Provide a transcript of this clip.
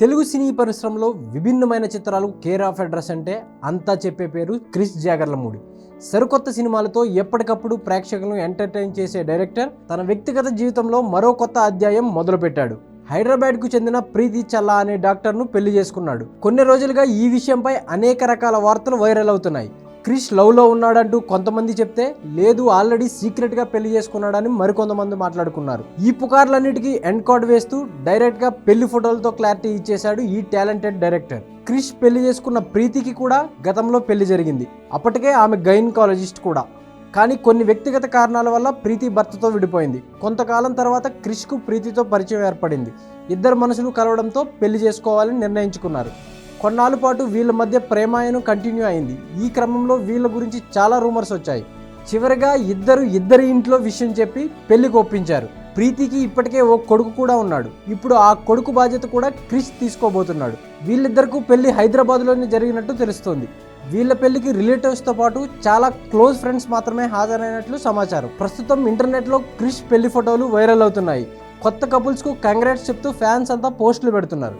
తెలుగు సినీ పరిశ్రమలో విభిన్నమైన చిత్రాలు కేర్ ఆఫ్ అడ్రస్ అంటే అంతా చెప్పే పేరు క్రిస్ జాగర్లమూడి. సరికొత్త సినిమాలతో ఎప్పటికప్పుడు ప్రేక్షకులను ఎంటర్టైన్ చేసే డైరెక్టర్ తన వ్యక్తిగత జీవితంలో మరో కొత్త అధ్యాయం మొదలుపెట్టాడు. హైదరాబాద్కు చెందిన ప్రీతి చల్లా అనే డాక్టర్ను పెళ్ళి చేసుకున్నాడు. కొన్ని రోజులుగా ఈ విషయంపై అనేక రకాల వార్తలు వైరల్ అవుతున్నాయి. క్రిష్ లవ్లో ఉన్నాడంటూ కొంతమంది చెప్తే లేదు ఆల్రెడీ సీక్రెట్గా పెళ్ళి చేసుకున్నాడని మరికొంతమంది మాట్లాడుకున్నారు. ఈ పుకార్లన్నిటికీ ఎండ్ కార్డ్ వేస్తూ డైరెక్ట్గా పెళ్ళి ఫోటోలతో క్లారిటీ ఇచ్చేశాడు ఈ టాలెంటెడ్ డైరెక్టర్. క్రిష్ పెళ్ళి చేసుకున్న ప్రీతికి కూడా గతంలో పెళ్ళి జరిగింది. అప్పటికే ఆమె గైనకాలజిస్ట్ కూడా. కానీ కొన్ని వ్యక్తిగత కారణాల వల్ల ప్రీతి భర్తతో విడిపోయింది. కొంతకాలం తర్వాత క్రిష్కు ప్రీతితో పరిచయం ఏర్పడింది. ఇద్దరు మనసులు కలవడంతో పెళ్ళి చేసుకోవాలని నిర్ణయించుకున్నారు. కొన్నాళ్ళ పాటు వీళ్ళ మధ్య ప్రేమాయణం కంటిన్యూ అయింది. ఈ క్రమంలో వీళ్ళ గురించి చాలా రూమర్స్ వచ్చాయి. చివరిగా ఇద్దరు ఇద్దరి ఇంట్లో విషయం చెప్పి పెళ్ళికి ఒప్పించారు. ప్రీతికి ఇప్పటికే ఓ కొడుకు కూడా ఉన్నాడు. ఇప్పుడు ఆ కొడుకు బాధ్యత కూడా క్రిష్ తీసుకోబోతున్నాడు. వీళ్ళిద్దరికీ పెళ్ళి హైదరాబాద్లోనే జరిగినట్టు తెలుస్తోంది. వీళ్ళ పెళ్ళికి రిలేటివ్స్తో పాటు చాలా క్లోజ్ ఫ్రెండ్స్ మాత్రమే హాజరైనట్లు సమాచారం. ప్రస్తుతం ఇంటర్నెట్లో క్రిష్ పెళ్ళి ఫోటోలు వైరల్ అవుతున్నాయి. కొత్త కపుల్స్కు కంగ్రాట్స్ చెప్తూ ఫ్యాన్స్ అంతా పోస్టులు పెడుతున్నారు.